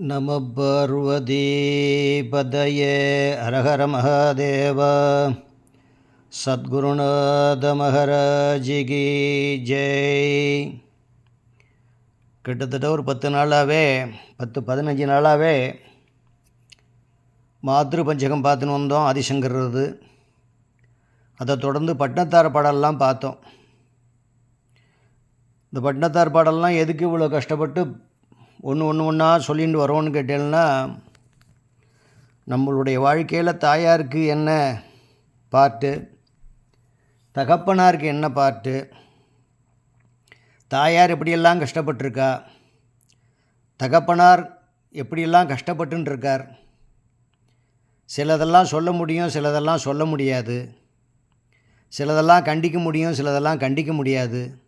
நம பார்வதீபதயே ஹரஹர மகாதேவ. சத்குருநாதமகராஜிகி ஜெய். கிட்டத்தட்ட ஒரு பத்து நாளாகவே பத்து பதினஞ்சு நாளாகவே மாத்ரு பஞ்சகம் பார்த்துன்னு வந்தோம் ஆதிசங்கர்றது. அதை தொடர்ந்து பட்டினத்தார் பாடல்லாம் பார்த்தோம். இந்த பட்டினத்தார் பாடலாம் எதுக்கு இவ்வளோ கஷ்டப்பட்டு ஒன்று ஒன்று ஒன்றா சொல்லிட்டு வரோன்னு கேட்டேன்னா நம்மளுடைய வாழ்க்கையில் தாயாருக்கு என்ன பாட்டு? தகப்பனாருக்கு என்ன பாட்டு? தாயார் எப்படியெல்லாம் கஷ்டப்பட்டிருக்கா? தகப்பனார் எப்படியெல்லாம் கஷ்டப்பட்டுருக்கார்? சிலதெல்லாம் சொல்ல முடியும் சிலதெல்லாம் சொல்ல முடியாது. சிலதெல்லாம் கண்டிக்க முடியும் சிலதெல்லாம் கண்டிக்க முடியாது.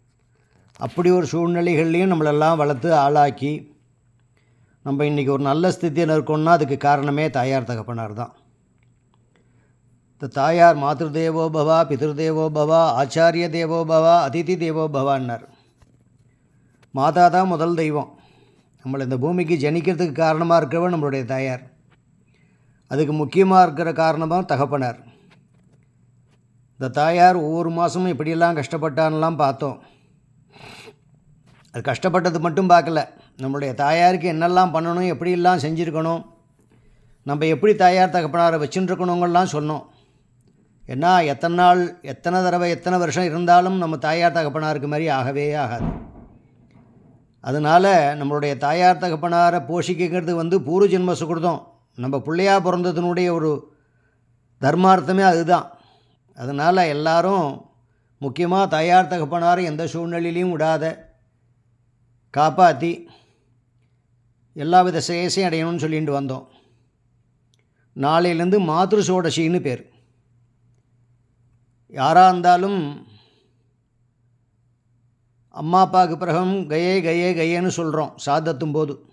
அப்படி ஒரு சூழ்நிலைகள்லையும் நம்மளெல்லாம் வளர்த்து ஆளாக்கி நம்ம இன்றைக்கி ஒரு நல்ல ஸ்தித்தியில் இருக்கோம்னா அதுக்கு காரணமே தாயார் தகப்பனார் தான். இந்த தாயார் மாதృదేவோ பவா பிதிருதேவோ பவா ஆச்சாரிய தேவோ பவா அதிதி தேவோ பவான்னார். மாதா தான் முதல் தெய்வம். நம்மளை இந்த பூமிக்கு ஜனிக்கிறதுக்கு காரணமாக இருக்கிறவன் நம்மளுடைய தாயார். அதுக்கு முக்கியமாக இருக்கிற காரணமாக தகப்பனார். இந்த தாயார் ஒவ்வொரு மாதமும் இப்படியெல்லாம் கஷ்டப்பட்டான்லாம் பார்த்தோம். அது கஷ்டப்பட்டது மட்டும் பார்க்கல. நம்மளுடைய தாயாருக்கு என்னெல்லாம் பண்ணணும் எப்படியெல்லாம் செஞ்சுருக்கணும் நம்ம எப்படி தாயார் தகப்பனாரை வச்சுட்டுருக்கணுங்கெல்லாம் சொன்னோம். ஏன்னா எத்தனை நாள் எத்தனை தடவை எத்தனை வருஷம் இருந்தாலும் நம்ம தாயார் தகப்பனாருக்கு மாதிரி ஆகவே ஆகாது. அதனால் நம்மளுடைய தாயார் தகப்பனாரை போஷிக்கிறது வந்து பூர்வ ஜென்ம சுகிருதம். நம்ம பிள்ளையா பிறந்ததுனுடைய ஒரு தர்மார்த்தமே அதுதான். அதனால் எல்லாரும் முக்கியமாக தாயார் தகப்பனாரை எந்த சூழ்நிலையிலையும் விடாத காப்பாற்றி எல்லா வித சேசையும் அடையணும்னு சொல்லிட்டு வந்தோம். நாளையிலேருந்து மாத்ரு சோடசின்னு பேர். யாராக இருந்தாலும் அம்மா அப்பாவுக்கு பிறகும் கயே கயே கயேன்னு சொல்கிறோம் சாதத்தும் போது.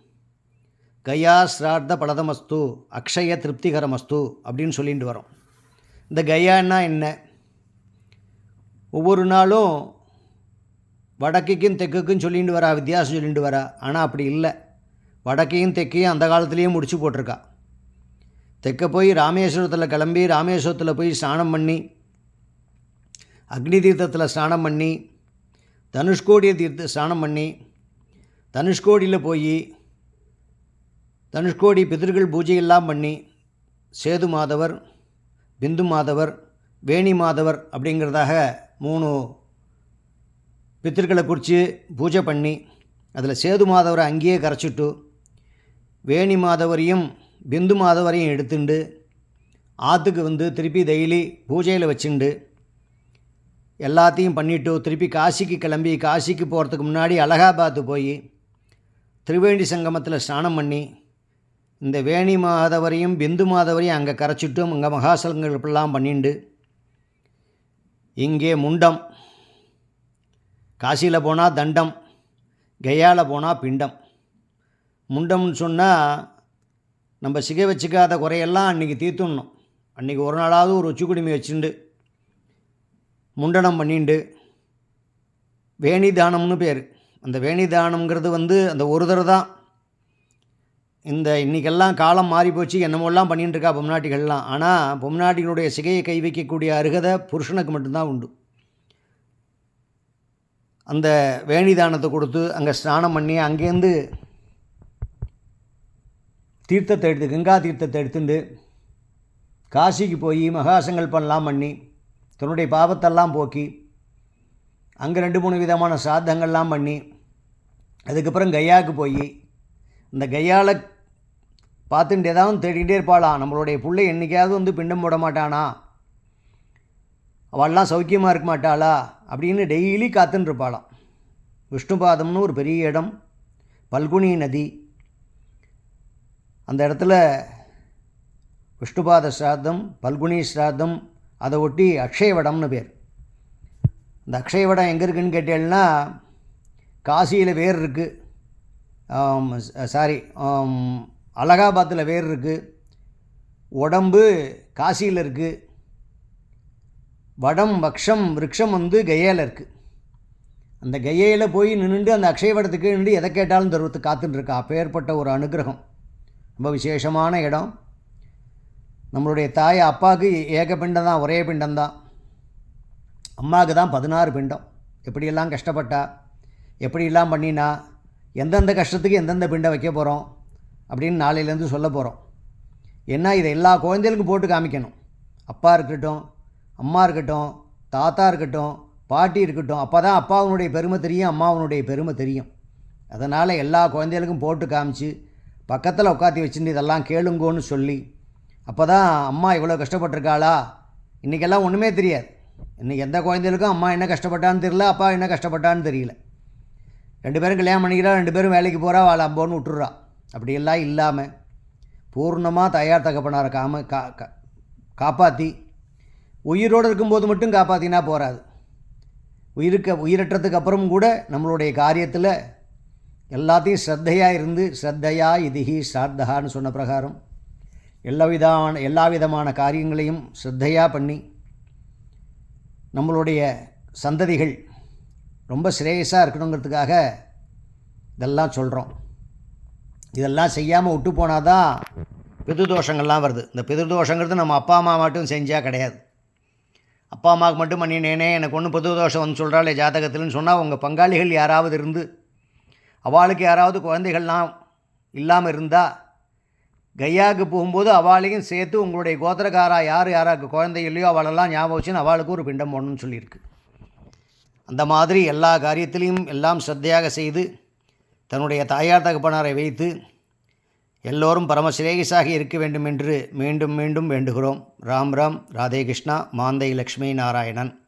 கயா ஸ்ரார்த்த பலதமஸ்து அக்ஷய திருப்திகரமஸ்து அப்படின்னு சொல்லிட்டு வரோம். இந்த கயான்னா என்ன? ஒவ்வொரு நாளும் வடக்குக்கும் தெற்குக்கும் சொல்லிட்டு வரா வித்தியாசம் சொல்லிட்டு வரா ஆனால் அப்படி இல்லை. வடக்கையும் தெற்கையும் அந்த காலத்துலேயே முடிச்சு போட்டிருக்கா. தெற்க போய் ராமேஸ்வரத்தில் கிளம்பி ராமேஸ்வரத்தில் போய் ஸ்நானம் பண்ணி அக்னி தீர்த்தத்தில் ஸ்நானம் பண்ணி தனுஷ்கோடிய தீர்த்த ஸ்நானம் பண்ணி தனுஷ்கோடியில் போய் தனுஷ்கோடி பிதர்கள் பூஜையெல்லாம் பண்ணி சேது மாதவர் பிந்து மாதவர் வேணி மாதவர் அப்படிங்கிறதாக மூணு பித்திருக்களை குறித்து பூஜை பண்ணி அதில் சேது மாதவரை அங்கேயே கரைச்சிட்டு வேணி மாதவரையும் பிந்து மாதவரையும் எடுத்துண்டு ஆற்றுக்கு வந்து திருப்பி டெய்லி பூஜையில் வச்சுண்டு எல்லாத்தையும் பண்ணிவிட்டு திருப்பி காசிக்கு கிளம்பி காசிக்கு போகிறதுக்கு முன்னாடி அலகாபாத்து போய் திருவேணி சங்கமத்தில் ஸ்நானம் பண்ணி இந்த வேணி மாதவரையும் பிந்து மாதவரையும் அங்கே கரைச்சிட்டும் அங்கே மகாசலங்கள்லாம் பண்ணிண்டு இங்கே முண்டம் காசியில் போனால் தண்டம் கயாவில் போனால் பிண்டம். முண்டம்னு சொன்னால் நம்ம சிகை வச்சுக்காத குறையெல்லாம் அன்றைக்கி தீர்த்துடணும். அன்றைக்கி ஒரு நாளாவது ஒரு உச்சிக்குடுமி வச்சுண்டு முண்டனம் பண்ணிண்டு வேணி தானம்னு பேர். அந்த வேணி தானம்ங்கிறது வந்து அந்த ஒரு தடவை தான். இந்த இன்றைக்கெல்லாம் காலம் மாறி போச்சு என்னமோல்லாம் பண்ணிட்டு இருக்கா பொம்நாட்டிகள்லாம். ஆனால் பொம்நாட்டிகளுடைய சிகையை கை வைக்கக்கூடிய அருகதை புருஷனுக்கு மட்டும்தான் உண்டு. அந்த வேணிதானத்தை கொடுத்து அங்கே ஸ்நானம் பண்ணி அங்கேருந்து தீர்த்தத்தை எடுத்து கங்கா தீர்த்தத்தை எடுத்துட்டு காசிக்கு போய் மகாசங்கல்பம்லாம் பண்ணி தன்னுடைய பாவத்தெல்லாம் போக்கி அங்கே ரெண்டு மூணு விதமான சாதங்கள்லாம் பண்ணி அதுக்கப்புறம் கையாவுக்கு போய் இந்த கையால் பார்த்துட்டு ஏதாவது தேடிகிட்டே இருப்பாளாம் நம்மளுடைய பிள்ளை என்றைக்காவது வந்து பிண்டம் போட மாட்டானா? அவள்லாம் சௌக்கியமாக இருக்க மாட்டாளா? அப்படின்னு டெய்லி காத்துன்னு இருப்பாளாம். விஷ்ணுபாதம்னு ஒரு பெரிய இடம் பல்குனி நதி அந்த இடத்துல விஷ்ணுபாத ஸ்ராத்தம் பல்குனி ஸ்ராத்தம் அதை ஒட்டி அக்ஷயவடம்னு பேர். இந்த அக்ஷயவடம் எங்கே இருக்குதுன்னு கேட்டேன்னா காசியில் வேர் இருக்குது சாரி அலகாபாத்தில் வேர் இருக்குது உடம்பு காசியில் இருக்குது வடம் வக்ஷம் விரக்ஷம் வந்து கயையில் இருக்குது அந்த கயையில் போய் நின்றுட்டு அந்த அக்ஷயவடத்துக்கு நின்று எதை கேட்டாலும் தருவத்துக்கு காத்துட்டு இருக்கா. அப்பேற்பட்ட ஒரு அனுகிரகம். ரொம்ப விசேஷமான இடம். நம்மளுடைய தாய் அப்பாவுக்கு ஏக பிண்டம் தான் ஒரே பிண்டம் தான் அம்மாவுக்கு தான் பதினாறு பிண்டம். எப்படியெல்லாம் கஷ்டப்பட்டா எப்படியெல்லாம் பண்ணினா எந்தெந்த கஷ்டத்துக்கு எந்தெந்த பிண்டம் வைக்க போகிறோம் அப்படின்னு நாளையிலேருந்து சொல்ல போகிறோம் ஏன்னா இதை எல்லா குழந்தைகளுக்கும் போட்டு காமிக்கணும். அப்பா இருக்கட்டும் அம்மா இருக்கட்டும் தாத்தா இருக்கட்டும் பாட்டி இருக்கட்டும் அப்போ தான் அப்பாவுனுடைய பெருமை தெரியும் அம்மாவனுடைய பெருமை தெரியும். அதனால் எல்லா குழந்தைகளுக்கும் போட்டு காமிச்சு பக்கத்தில் உட்காத்தி வச்சுட்டு இதெல்லாம் கேளுங்கோன்னு சொல்லி அப்போ தான் அம்மா இவ்வளோ கஷ்டப்பட்டிருக்காளா? இன்றைக்கெல்லாம் ஒன்றுமே தெரியாது. இன்றைக்கி எந்த குழந்தைகளுக்கும் அம்மா என்ன கஷ்டப்பட்டான்னு தெரியல அப்பா என்ன கஷ்டப்பட்டான்னு தெரியல. ரெண்டு பேரும் கல்யாணம் பண்ணிக்கிறா ரெண்டு பேரும் வேலைக்கு போகிறா வாழ அம்போன்னு விட்டுறா அப்படியெல்லாம் இல்லாமல் பூர்ணமாக தயார் தகப்பனார் காம கா காப்பாற்றி உயிரோடு இருக்கும்போது மட்டும் காப்பாற்றினா போகாது உயிருக்க உயிரற்றதுக்கு அப்புறமும் கூட நம்மளுடைய காரியத்தில் எல்லாத்தையும் ஸ்ரத்தையாக இருந்து ஸ்ரத்தையா இதுஹி சார்தகான்னு சொன்ன பிரகாரம் எல்லா விதமான எல்லா விதமான காரியங்களையும் ஸ்ரத்தையாக பண்ணி நம்மளுடைய சந்ததிகள் ரொம்ப சிரேயஸாக இருக்கணுங்கிறதுக்காக இதெல்லாம் சொல்கிறோம் இதெல்லாம் செய்யாமல் விட்டு போனால் தான் பிதுதோஷங்கள்லாம் வருது. இந்த பிதுதோஷங்கிறது நம்ம அப்பா அம்மா மட்டும் செஞ்சால் கிடையாது. அப்பா அம்மாவுக்கு மட்டும் பண்ணினேனே எனக்கு ஒன்றும் பிதுதோஷம் வந்து சொல்கிறாளே ஜாதகத்தில்னு சொன்னால் உங்கள் பங்காளிகள் யாராவது இருந்து அவளுக்கு யாராவது குழந்தைகள்லாம் இல்லாமல் இருந்தால் கையாவுக்கு போகும்போது அவளையும் சேர்த்து உங்களுடைய கோத்திரக்காரா யார் யாராக்கு குழந்தை இல்லையோ அவளெல்லாம் ஞாபகம் வச்சுன்னு அவளுக்கு ஒரு பிண்டம் போடணும்னு சொல்லியிருக்கு. அந்த மாதிரி எல்லா காரியத்திலையும் எல்லாம் ஸ்ரத்தையாக செய்து தன்னுடைய தாயார் தகப்பனாரை வைத்து எல்லோரும் பரமசிரேகிஸாக இருக்க வேண்டும் என்று மீண்டும் மீண்டும் வேண்டுகிறோம். ராம் ராம். ராதே கிருஷ்ணா. மாந்தை லக்ஷ்மி நாராயணன்.